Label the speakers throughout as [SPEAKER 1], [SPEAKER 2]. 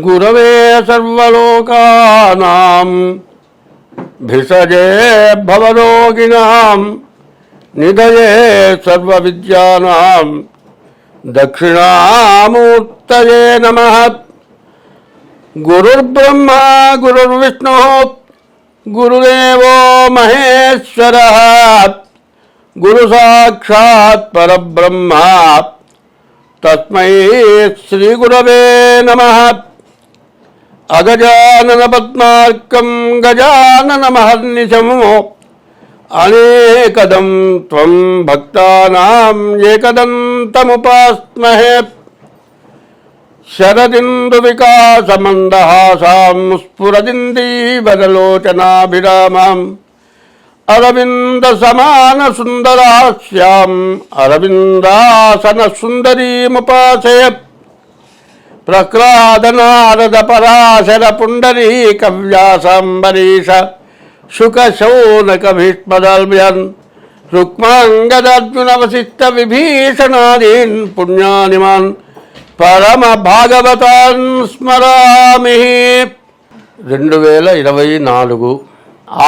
[SPEAKER 1] गुरवे सर्वलोकानां भिषजे भवरोगिणां निधये सर्वविद्यानां दक्षिणामूर्तये नमः गुरुर्ब्रह्मा गुरुर्विष्णुः गुरुदेवो महेश्वरः गुरुसाक्षात् परब्रह्मा तस्मै श्रीगुरवे नमः అగజానన పద్మార్కం గజానన మహర్నిశము అనేకదం త్వం భక్తానాం ఏకదంతముపాస్మహే శరదిందు వికాసమందహాసాం స్ఫురదిందీవనలోచనాభిరామాం అరవింద సమాన సుందరాస్యాం అరవిందాసన సుందరీముపాసే ప్రక్రాదనారద పరాశర పుండరీక వ్యాసంబరీష శుక శౌనక భీష్మదల్భ్యన్ రుక్మాంగదర్జునవశిష్ట విభీషణాదీన్ పుణ్యానిమాన్ పరమ భాగవతాన్ స్మరామి
[SPEAKER 2] రెండు వేల ఇరవై నాలుగు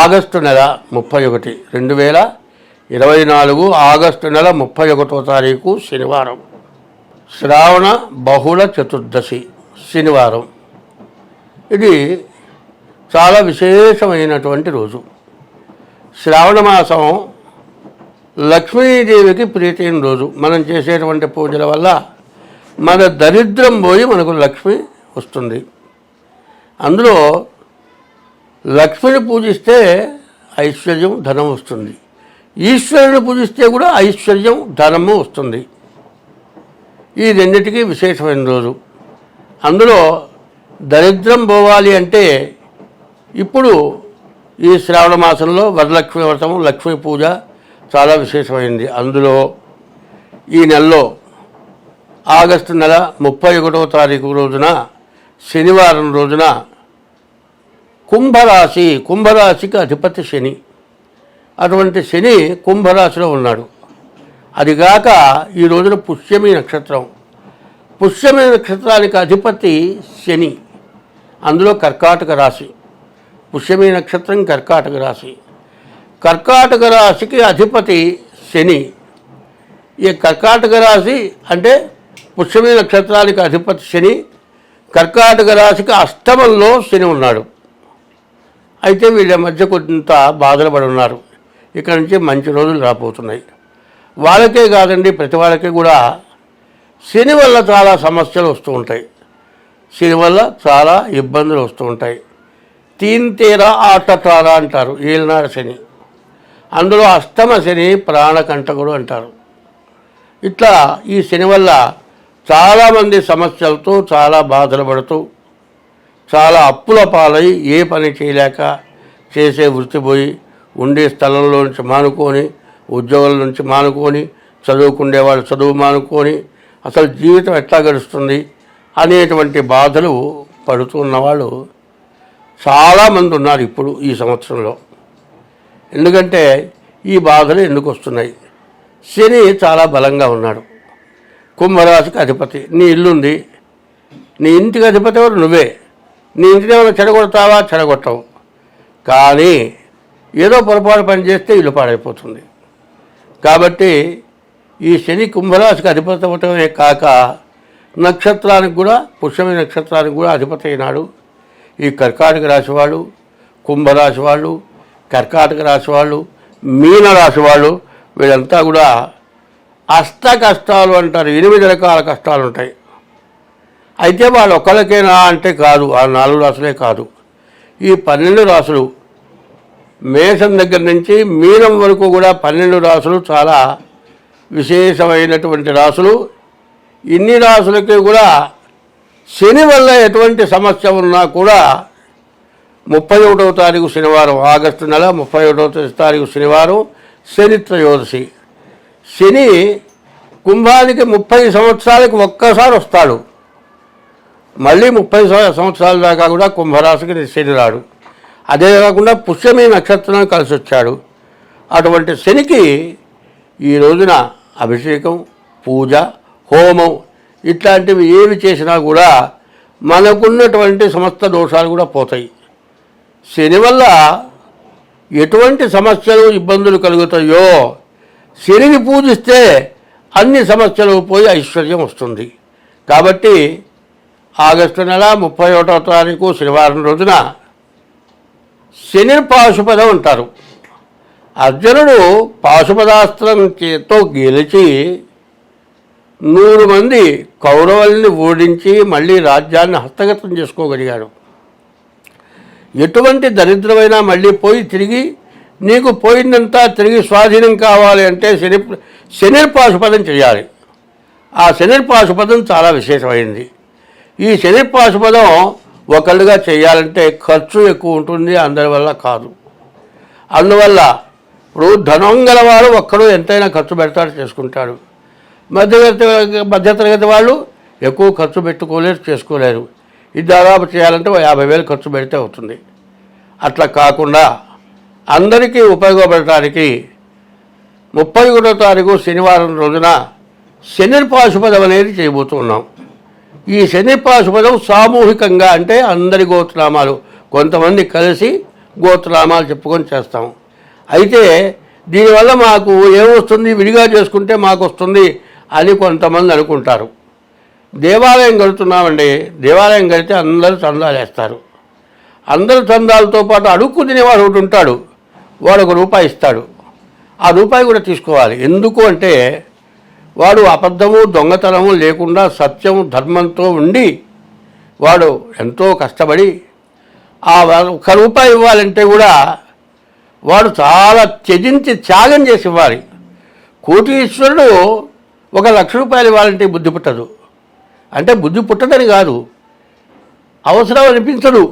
[SPEAKER 2] ఆగస్టు నెల ముప్పై ఒకటి రెండు వేల ఇరవై నాలుగు ఆగస్టు నెల ముప్పై ఒకటో తారీఖు శనివారం శ్రావణ బహుళ చతుర్దశి శనివారం ఇది చాలా విశేషమైనటువంటి రోజు శ్రావణ మాసం లక్ష్మీదేవికి ప్రీతైన రోజు మనం చేసేటువంటి పూజల వల్ల మన దరిద్రం పోయి మనకు లక్ష్మి వస్తుంది అందులో లక్ష్మిని పూజిస్తే ఐశ్వర్యం ధనం వస్తుంది ఈశ్వరుని పూజిస్తే కూడా ఐశ్వర్యం ధనము వస్తుంది ఈ రెండిటికీ విశేషమైన రోజు అందులో దరిద్రం పోవాలి అంటే ఇప్పుడు ఈ శ్రావణ మాసంలో వరలక్ష్మి వ్రతం లక్ష్మీ పూజ చాలా విశేషమైంది అందులో ఈ నెలలో ఆగస్టు నెల ముప్పై ఒకటవ తారీఖు రోజున శనివారం రోజున కుంభరాశి కుంభరాశికి అధిపతి శని అటువంటి శని కుంభరాశిలో ఉన్నాడు అదిగాక ఈ రోజున పుష్యమి నక్షత్రం పుష్యమి నక్షత్రానికి అధిపతి శని అందులో కర్కాటక రాశి పుష్యమి నక్షత్రం కర్కాటక రాశి కర్కాటక రాశికి అధిపతి శని ఈ కర్కాటక రాశి అంటే పుష్యమి నక్షత్రానికి అధిపతి శని కర్కాటక రాశికి అష్టమంలో శని ఉన్నాడు అయితే వీళ్ళ మధ్య కొంత బాధలు పడి ఉన్నారు ఇక్కడ నుంచి మంచి రోజులు రాబోతున్నాయి వాళ్ళకే కాదండి ప్రతి వాళ్ళకి కూడా శని వల్ల చాలా సమస్యలు వస్తూ ఉంటాయి శని వల్ల చాలా ఇబ్బందులు వస్తూ ఉంటాయి తీరా ఆట తారా అంటారు ఏలినాడు శని అందులో అష్టమ శని ప్రాణకంటకుడు అంటారు ఇట్లా ఈ శని వల్ల చాలామంది సమస్యలతో చాలా బాధలు పడుతూ చాలా అప్పుల పాలై ఏ పని చేయలేక చేసే వృత్తి పోయి ఉండే స్థలంలో నుంచి మానుకొని ఉద్యోగుల నుంచి మానుకొని చదువుకుండే వాళ్ళు చదువు మానుకొని అసలు జీవితం ఎట్లా గడుస్తుంది అనేటువంటి బాధలు పడుతున్న వాళ్ళు చాలామంది ఉన్నారు ఇప్పుడు ఈ సంవత్సరంలో ఎందుకంటే ఈ బాధలు ఎందుకు వస్తున్నాయి శని చాలా బలంగా ఉన్నాడు కుంభరాశికి అధిపతి నీ ఇల్లుంది నీ ఇంటికి అధిపతి ఎవరు నువ్వే నీ ఇంటిని ఏమైనా చెడగొడతావా చెడగొట్టవు కానీ ఏదో పొరపాటు పని చేస్తే ఇల్లు పాడైపోతుంది కాబట్టి ఈ శని కుంభరాశికి అధిపతి అవటమే కాక నక్షత్రానికి కూడా పుష్యమి నక్షత్రానికి కూడా అధిపతి అయినాడు ఈ కర్కాటక రాశి వాళ్ళు కుంభరాశి వాళ్ళు కర్కాటక రాశి వాళ్ళు మీన రాశి వాళ్ళు వీళ్ళంతా కూడా అష్ట కష్టాలు అంటారు ఎనిమిది రకాల కష్టాలు ఉంటాయి అయితే వాళ్ళు ఒక్కరికైనా అంటే కాదు ఆ నాలుగు రాసులే కాదు ఈ పన్నెండు రాసులు మేషం దగ్గర నుంచి మీనం వరకు కూడా పన్నెండు రాసులు చాలా విశేషమైనటువంటి రాసులు ఇన్ని రాసులకి కూడా శని వల్ల ఎటువంటి సమస్య ఉన్నా కూడా ముప్పై ఒకటవ తారీఖు శనివారం ఆగస్టు నెల ముప్పై ఒకటవ తారీఖు శనివారం శని త్రయోదశి శని కుంభానికి ముప్పై సంవత్సరాలకు ఒక్కసారి వస్తాడు మళ్ళీ ముప్పై సంవత్సరాల దాకా కూడా కుంభరాశికి శని రాడు అదే కాకుండా పుష్యమి నక్షత్రం కలిసి వచ్చాడు అటువంటి శనికి ఈ రోజున అభిషేకం పూజ హోమం ఇట్లాంటివి ఏవి చేసినా కూడా మనకున్నటువంటి సమస్త దోషాలు కూడా పోతాయి శని వల్ల ఎటువంటి సమస్యలు ఇబ్బందులు కలుగుతాయో శనిని పూజిస్తే అన్ని సమస్యలు పోయి ఐశ్వర్యం వస్తుంది కాబట్టి ఆగస్టు నెల ముప్పై ఒకటో తారీఖు శనివారం రోజున శనిని పాశుపద అంటారు అర్జునుడు పాశుపదాస్త్రం చేతో గెలిచి నూరు మంది కౌరవుల్ని ఓడించి మళ్ళీ రాజ్యాన్ని హస్తగతం చేసుకోగలిగాడు ఎటువంటి దరిద్రమైనా మళ్ళీ పోయి తిరిగి నీకు పోయిందంతా తిరిగి స్వాధీనం కావాలి అంటే శని శనిర్పాశుపదం చేయాలి ఆ శనిర్పాశుపదం చాలా విశేషమైంది ఈ శనిర్పాశుపదం ఒకళ్ళుగా చేయాలంటే ఖర్చు ఎక్కువ ఉంటుంది అందరి వల్ల కాదు అందువల్ల ఇప్పుడు ధనం గలవాడు ఒక్కడు ఎంతైనా ఖర్చు పెడతాడు చేసుకుంటాడు మధ్యతరగతి మధ్యతరగతి వాళ్ళు ఎక్కువ ఖర్చు పెట్టుకోలేరు చేసుకోలేరు ఇది దాదాపు చేయాలంటే యాభై వేలు ఖర్చు పెడితే అవుతుంది అట్లా కాకుండా అందరికీ ఉపయోగపడటానికి ముప్పై ఒకటో తారీఖు శనివారం రోజున శని పాశుపదం అనేది చేయబోతున్నాం ఈ శని పాశుపదం సామూహికంగా అంటే అందరి గోత్రనామాలు కొంతమంది కలిసి గోత్రనామాలు చెప్పుకొని చేస్తాం అయితే దీనివల్ల మాకు ఏమొస్తుంది విడిగా చేసుకుంటే మాకు వస్తుంది అని కొంతమంది అనుకుంటారు దేవాలయం కడుతున్నామండి దేవాలయం కడితే అందరూ చందాలు వేస్తారు అందరు చందాలతో పాటు అడుక్కు తినేవాడు ఒకటి ఉంటాడు వాడు ఒక రూపాయి ఇస్తాడు ఆ రూపాయి కూడా తీసుకోవాలి ఎందుకు అంటే వాడు అబద్ధము దొంగతనము లేకుండా సత్యం ధర్మంతో ఉండి వాడు ఎంతో కష్టపడి ఆ ఒక్క రూపాయి ఇవ్వాలంటే కూడా వాడు చాలా త్యజించి త్యాగం చేసి ఇవ్వాలి కోటీశ్వరుడు ఒక లక్ష రూపాయలు ఇవ్వాలంటే బుద్ధి పుట్టదు అంటే బుద్ధి పుట్టదని కాదు అవసరం అనిపించదు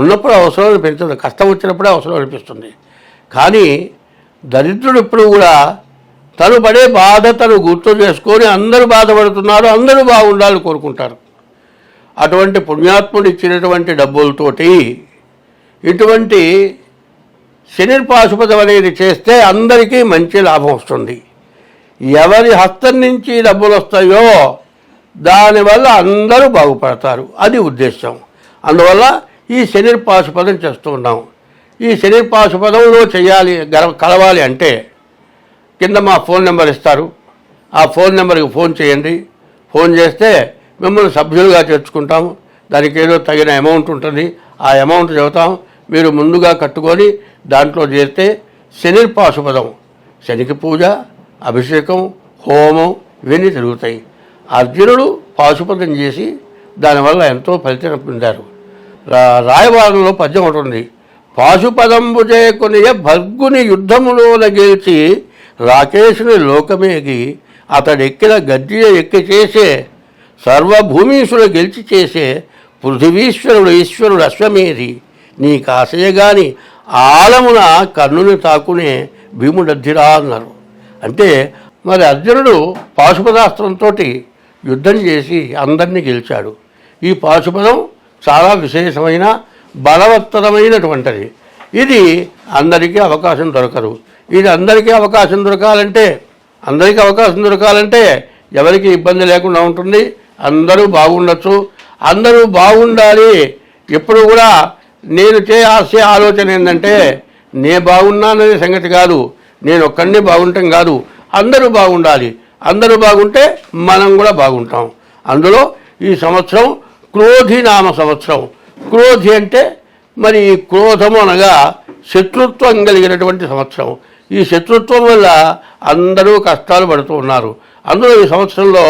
[SPEAKER 2] ఉన్నప్పుడు అవసరం అనిపించదు కష్టం వచ్చినప్పుడే అవసరం అనిపిస్తుంది కానీ దరిద్రుడు ఇప్పుడు కూడా తను పడే బాధ తను గుర్తు చేసుకొని అందరూ బాధపడుతున్నారు అందరూ బాగుండాలని కోరుకుంటారు అటువంటి పుణ్యాత్ముడు ఇచ్చినటువంటి డబ్బులతోటి ఇటువంటి శనిర్పాశుపదం అనేది చేస్తే అందరికీ మంచి లాభం వస్తుంది ఎవరి హస్తం నుంచి డబ్బులు వస్తాయో దానివల్ల అందరూ బాగుపడతారు అది ఉద్దేశం అందువల్ల ఈ శనిర్పాశుపదం చేస్తూ ఉన్నాం ఈ శనిర్పాశుపదంలో చేయాలి కలవాలి అంటే కింద మా ఫోన్ నెంబర్ ఇస్తారు ఆ ఫోన్ నెంబర్కి ఫోన్ చేయండి ఫోన్ చేస్తే మిమ్మల్ని సభ్యులుగా చేర్చుకుంటాము దానికి ఏదో తగిన అమౌంట్ ఉంటుంది ఆ అమౌంట్ చెబుతాం మీరు ముందుగా కట్టుకొని దాంట్లో చేస్తే శని పాశుపదం శనికి పూజ అభిషేకం హోమం ఇవన్నీ జరుగుతాయి అర్జునుడు పాశుపదం చేసి దానివల్ల ఎంతో ఫలితం పొందారు రాయవారంలో పద్యం ఉంటుంది పాశుపదంబు చేయకునియ భర్గుని యుద్ధములో గెలిచి రాకేశుని లోకమేగి అతడెక్కిన గద్దె ఎక్కి చేసే సర్వభూమీశ్వరుడు గెలిచి చేసే పృథివీశ్వరుడు ఈశ్వరుడు అశ్వమేధి నీ కాసయగాని ఆలమున కన్నుని తాకునే భీముడద్ధిరా అన్నారు అంటే మరి అర్జునుడు పాశుపదాస్త్రంతో యుద్ధం చేసి అందరినీ గెలిచాడు ఈ పాశుపదం చాలా విశేషమైన బలవత్తరమైనటువంటిది ఇది అందరికీ అవకాశం దొరకరు ఇది అందరికీ అవకాశం దొరకాలంటే అందరికీ అవకాశం దొరకాలంటే ఎవరికి ఇబ్బంది లేకుండా ఉంటుంది అందరూ బాగుండొచ్చు అందరూ బాగుండాలి ఎప్పుడు కూడా నేను ఆశయ ఆలోచన ఏంటంటే నే బాగున్నాననే సంగతి కాదు నేను ఒక్కడిని బాగుంటాం కాదు అందరూ బాగుండాలి అందరూ బాగుంటే మనం కూడా బాగుంటాం అందులో ఈ సంవత్సరం నామ సంవత్సరం క్రోధి అంటే మరి ఈ క్రోధము అనగా శత్రుత్వం కలిగినటువంటి సంవత్సరం ఈ శత్రుత్వం వల్ల అందరూ కష్టాలు పడుతూ ఉన్నారు అందులో ఈ సంవత్సరంలో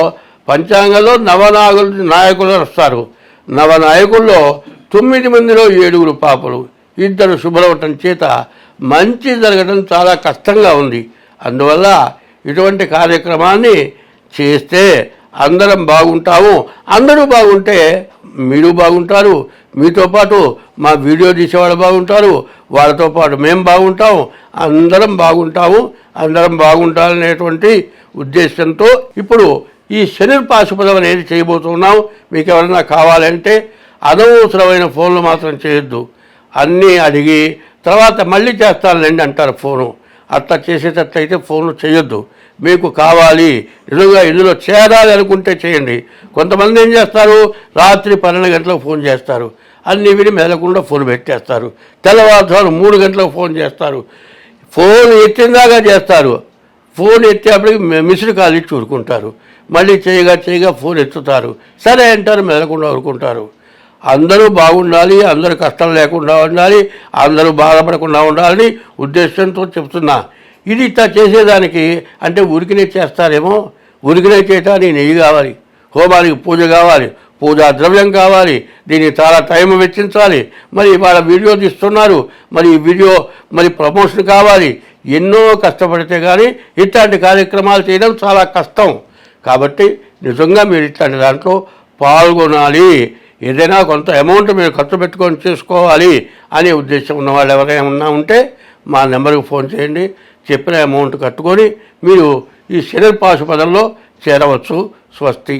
[SPEAKER 2] పంచాంగంలో నవనాయకులు నాయకులు వస్తారు నవనాయకుల్లో తొమ్మిది మందిలో ఏడుగురు పాపలు ఇద్దరు శుభ్రవటం చేత మంచి జరగడం చాలా కష్టంగా ఉంది అందువల్ల ఇటువంటి కార్యక్రమాన్ని చేస్తే అందరం బాగుంటాము అందరూ బాగుంటే మీరు బాగుంటారు మీతో పాటు మా వీడియో తీసేవాళ్ళు బాగుంటారు వాళ్ళతో పాటు మేము బాగుంటాం అందరం బాగుంటాము అందరం బాగుంటాలనేటువంటి ఉద్దేశంతో ఇప్పుడు ఈ శనిర్పాశుపదం అనేది చేయబోతున్నాం మీకు ఎవరన్నా కావాలంటే అనవసరమైన ఫోన్లు మాత్రం చేయొద్దు అన్నీ అడిగి తర్వాత మళ్ళీ చేస్తానులేండి అంటారు ఫోను అట్లా చేసేటట్లయితే ఫోన్లు చేయొద్దు మీకు కావాలి నిజంగా ఇందులో చేరాలి అనుకుంటే చేయండి కొంతమంది ఏం చేస్తారు రాత్రి పన్నెండు గంటలకు ఫోన్ చేస్తారు అన్నీ విని మెదలకుండా ఫోన్ పెట్టేస్తారు తెల్లవారుజాము మూడు గంటలకు ఫోన్ చేస్తారు ఫోన్ ఎత్తిందాగా చేస్తారు ఫోన్ ఎత్తేప్పటికి మిస్డ్ కాల్ ఇచ్చి ఊరుకుంటారు మళ్ళీ చేయగా చేయగా ఫోన్ ఎత్తుతారు సరే అంటారు మెదలకుండా ఊరుకుంటారు అందరూ బాగుండాలి అందరూ కష్టం లేకుండా ఉండాలి అందరూ బాధపడకుండా ఉండాలని ఉద్దేశంతో చెప్తున్నా ఇది ఇట్లా చేసేదానికి అంటే ఉరికినే చేస్తారేమో ఉరికినే చేయటానికి నెయ్యి కావాలి హోమానికి పూజ కావాలి పూజా ద్రవ్యం కావాలి దీన్ని చాలా టైం వెచ్చించాలి మరి వాళ్ళ వీడియో తీస్తున్నారు మరి ఈ వీడియో మరి ప్రమోషన్ కావాలి ఎన్నో కష్టపడితే కానీ ఇట్లాంటి కార్యక్రమాలు చేయడం చాలా కష్టం కాబట్టి నిజంగా మీరు ఇట్లాంటి దాంట్లో పాల్గొనాలి ఏదైనా కొంత అమౌంట్ మీరు ఖర్చు పెట్టుకొని చేసుకోవాలి అనే ఉద్దేశం ఉన్న వాళ్ళు ఎవరైనా ఉంటే మా నెంబర్కి ఫోన్ చేయండి చెప్పిన అమౌంట్ కట్టుకొని మీరు ఈ శరీర పాశుపదంలో చేరవచ్చు స్వస్తి